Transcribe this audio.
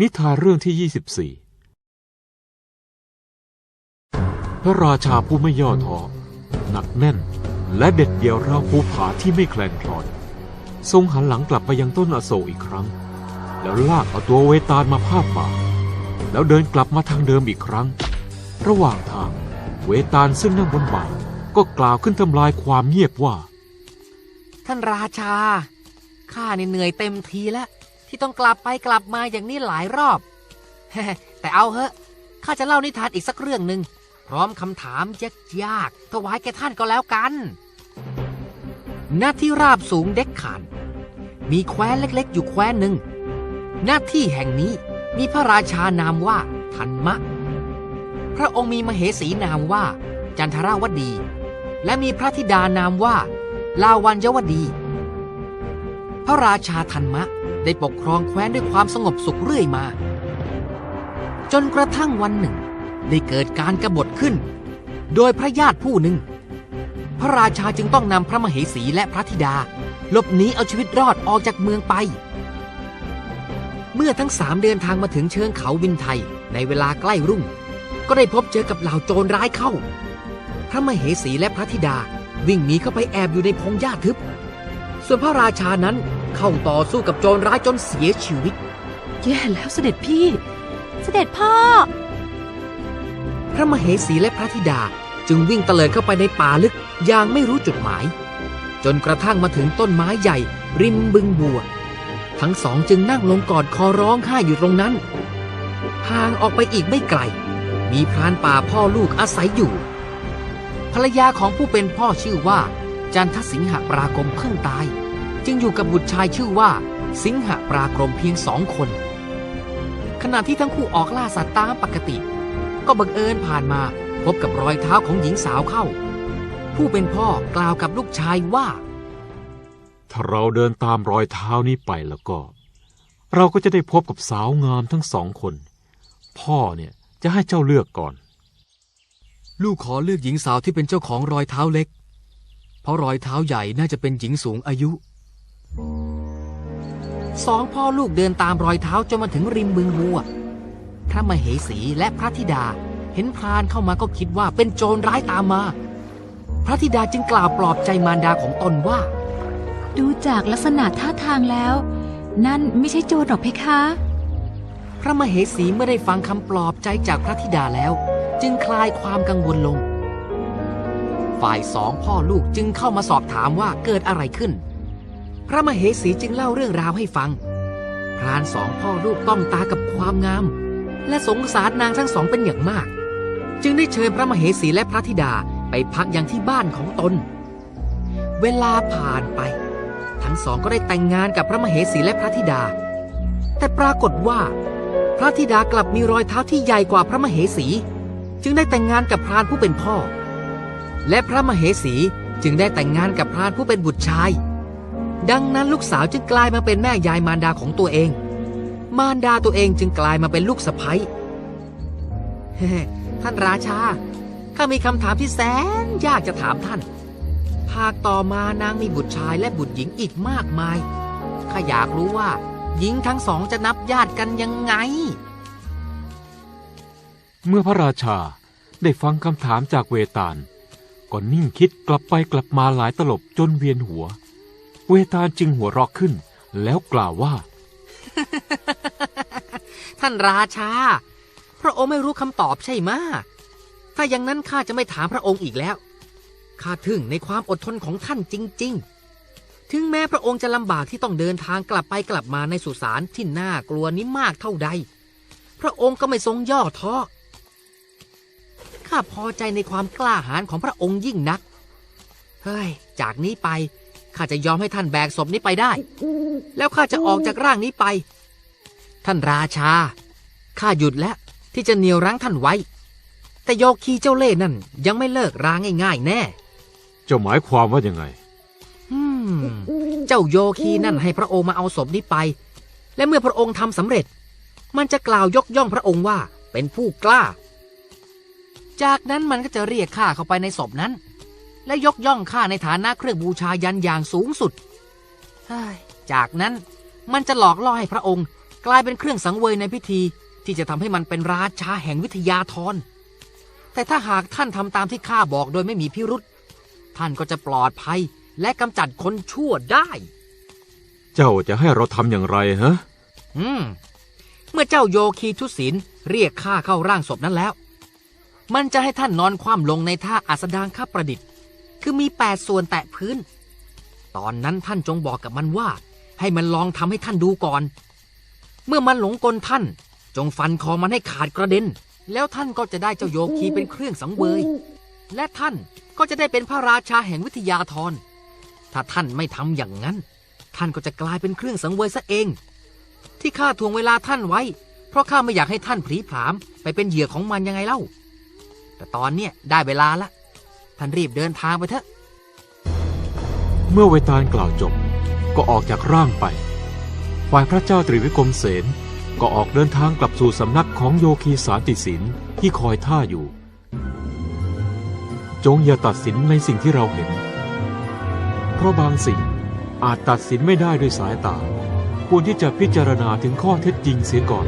นิทานเรื่องที่ 24 พระราชาผู้ไม่ย่อท้อหนักแน่น และเด็ดเดี่ยวราวภูผาที่ไม่แคลงคลอน ทรงหันหลังกลับไปยังต้นอโศกอีกครั้ง แล้วลากเอาตัวเวตาลมาพาดบ่า แล้วเดินกลับมาทางเดิมอีกครั้ง ระหว่างทาง เวตาลซึ่งนั่งบนบ่าก็กล่าวขึ้นทำลายความเงียบว่า ท่านราชา ข้าเหนื่อยเต็มทีแล้ว ที่ต้องกลับไปกลับมาอย่างนี้หลายรอบ แต่เอาเหอะข้าจะเล่านิทานอีกสักเรื่องหนึ่งพร้อมคำถามยากๆถวายแก่ท่านก็แล้วกัน หน้าที่ราบสูงเด็กขาน มีแคว้นเล็กๆ อยู่แคว้นหนึ่ง หน้าที่แห่งนี้มีพระราชานามว่าทันมะ พระองค์มีมเหสีนามว่า จันทราวดี และมีพระธิดานามว่า ลาวันยวดี พระราชาธันมะ ได้ปกครองแคว้นด้วยความสงบสุขเรื่อยมา จนกระทั่งวันหนึ่ง ได้เกิดการกบฏขึ้น โดยพระญาติผู้หนึ่ง พระราชาจึงต้องนำพระมเหสีและพระธิดาหลบหนีเอาชีวิตรอดออกจากเมืองไป เมื่อทั้งสามเดินทางมาถึงเชิงเขาวินไทยในเวลาใกล้รุ่ง ก็ได้พบเจอกับเหล่าโจรร้ายเข้า พระมเหสีและพระธิดาวิ่งหนีเข้าไปแอบอยู่ในพงหญ้าทึบ ส่วนพระราชานั้น เข้าต่อสู้กับโจรร้ายจนเสียชีวิต แย่แล้วเสด็จพี่ เสด็จพ่อ พระมเหสีและพระธิดาจึงวิ่งเตลิดเข้าไปในป่าลึกอย่างไม่รู้จุดหมาย จนกระทั่งมาถึงต้นไม้ใหญ่ ริมบึงบัว ทั้งสองจึงนั่งลงกอดคอร้องไห้อยู่ตรงนั้นห่างออกไปอีกไม่ไกล มีพรานป่าพ่อลูกอาศัยอยู่ ภรรยาของผู้เป็นพ่อชื่อว่า จันทสิงหปรากรมเพิ่งตาย จึงอยู่กับบุตรชายชื่อว่า สิงหปรากรมเพียงสองคน ขณะที่ทั้งคู่ออกล่าสัตว์ตามปกติ ก็บังเอิญผ่านมาพบกับรอยเท้าของหญิงสาวเข้า ผู้เป็นพ่อกล่าวกับลูกชายว่า ถ้าเราเดินตามรอยเท้านี้ไปแล้วก็ เราก็จะได้พบกับสาวงามทั้งสองคน พ่อเนี่ยจะให้เจ้าเลือกก่อน ลูกขอเลือกหญิงสาวที่เป็นเจ้าของรอยเท้าเล็ก เพราะรอยเท้าใหญ่น่าจะเป็นหญิงสูงอายุ สองพ่อลูกเดินตามรอยเท้าจนมาถึงริมบึงบัว พระมเหสีและพระธิดาเห็นพรานเข้ามาก็คิดว่าเป็นโจรร้ายตามมา พระธิดาจึงกล่าวปลอบใจมารดาของตนว่า ดูจากลักษณะท่าทางแล้ว นั่นไม่ใช่โจรหรอกเพคะ พระมเหสีเมื่อได้ฟังคำปลอบใจจากพระธิดาแล้ว จึงคลายความกังวลลง ฝ่ายสองพ่อลูกจึงเข้ามาสอบถามว่าเกิดอะไรขึ้น พระมเหสีจึงเล่าเรื่องราวให้ฟัง พรานสองพ่อลูกต้องตากับความงาม และสงสารนางทั้งสองเป็นอย่างมาก จึงได้เชิญพระมเหสีและพระธิดาไปพักยังที่บ้านของตน เวลาผ่านไป ทั้งสองก็ได้แต่งงานกับพระมเหสีและพระธิดา แต่ปรากฏว่า พระธิดากลับมีรอยเท้าที่ใหญ่กว่าพระมเหสี จึงได้แต่งงานกับพรานผู้เป็นพ่อ และพระมเหสีจึงได้แต่งงานกับพรานผู้เป็นบุตรชาย ดังนั้นลูกสาวจึงกลายมาเป็นแม่ยายมารดาของตัวเอง มารดาตัวเองจึงกลายมาเป็นลูกสะใภ้เฮ้ท่านราชา ข้ามีคำถามที่แสนยากจะถามท่านหากต่อมานางมีบุตรชายและบุตรหญิงอีกมากมาย ข้าอยากรู้ว่า หญิงทั้งสองจะนับญาติกันยังไง เมื่อพระราชาได้ฟังคำถามจากเวตาลก็นิ่งคิดกลับไปกลับมาหลายตลบจนเวียนหัว เวตาลจึงหัวเราะขึ้น แล้วกล่าวว่า ท่านราชา พระองค์ไม่รู้คำตอบใช่ไหมถ้าอย่างนั้นข้าจะไม่ถามพระองค์อีกแล้วข้าทึ่งในความอดทนของท่านจริง ๆ ถึงแม้พระองค์จะลำบากที่ต้องเดินทางกลับไปกลับมาในสุสานที่น่ากลัวนี้มากเท่าใด พระองค์ก็ไม่ทรงย่อท้อข้าพอใจในความกล้าหาญของพระองค์ยิ่งนัก เฮ้ย จากนี้ไป ข้าจะยอมให้ท่านแบกศพนี้ไปได้ แล้วข้าจะออกจากร่างนี้ไป ท่านราชา ข้าหยุดแล้วที่จะเหนี่ยวรั้งท่านไว้ แต่โยคีเจ้าเล่ห์นั่นยังไม่เลิกราง่าย ๆ แน่ เจ้าหมายความว่ายังไง อืม เจ้าโยคีนั่นให้พระองค์มาเอาศพนี้ไป และเมื่อพระองค์ทำสำเร็จ มันจะกล่าวยกย่องพระองค์ว่าเป็นผู้กล้า จากนั้นมันก็จะเรียกข้าเข้าไปในศพนั้น และยกย่องข้าในฐานะเครื่องบูชายันอย่างสูงสุดเฮ้ยจากนั้นมันจะหลอกล่อให้พระองค์ กลายเป็นเครื่องสังเวยในพิธี ที่จะทำให้มันเป็นราชาแห่งวิทยาธรแต่ถ้าหากท่านทำตามที่ข้าบอกโดยไม่มีพิรุษท่านก็จะปลอดภัยและกำจัดคนชั่วได้ เจ้าจะให้เราทำอย่างไรฮะ อืม เมื่อเจ้าโยคีทุศินเรียกข้าเข้าร่างศพนั้นแล้ว มันจะให้ท่านนอนคว่ำลงในท่าอัสดางข้าประดิษฐ์ คือมีแปดส่วนแตะพื้น ตอนนั้นท่านจงบอกกับมันว่า ให้มันลองทำให้ท่านดูก่อน เมื่อมันหลงกลท่าน จงฟันคอมันให้ขาดกระเด็น แล้วท่านก็จะได้เจ้าโยคีเป็นเครื่องสังเวย และท่านก็จะได้เป็นพระราชาแห่งวิทยาธรถ้าท่านไม่ทำอย่างนั้น ท่านก็จะกลายเป็นเครื่องสังเวยซะเอง ที่ข้าทวงเวลาท่านไว้ เพราะข้าไม่อยากให้ท่านผีผามไปเป็นเหยื่อของมันยังไงเล่า แต่ตอนเนี้ยได้เวลาละ ท่านรีบเดินทางไปเถอะ เมื่อเวตาลกล่าวจบ ก็ออกจากร่างไป ฝ่ายพระเจ้าตรีวิกรมเสนก็ออกเดินทางกลับสู่สำนักของโยคีสารติสินที่คอยท่าอยู่ จงอย่าตัดสินในสิ่งที่เราเห็น เพราะบางสิ่งอาจตัดสินไม่ได้ด้วยสายตา ควรที่จะพิจารณาถึงข้อเท็จจริงเสียก่อน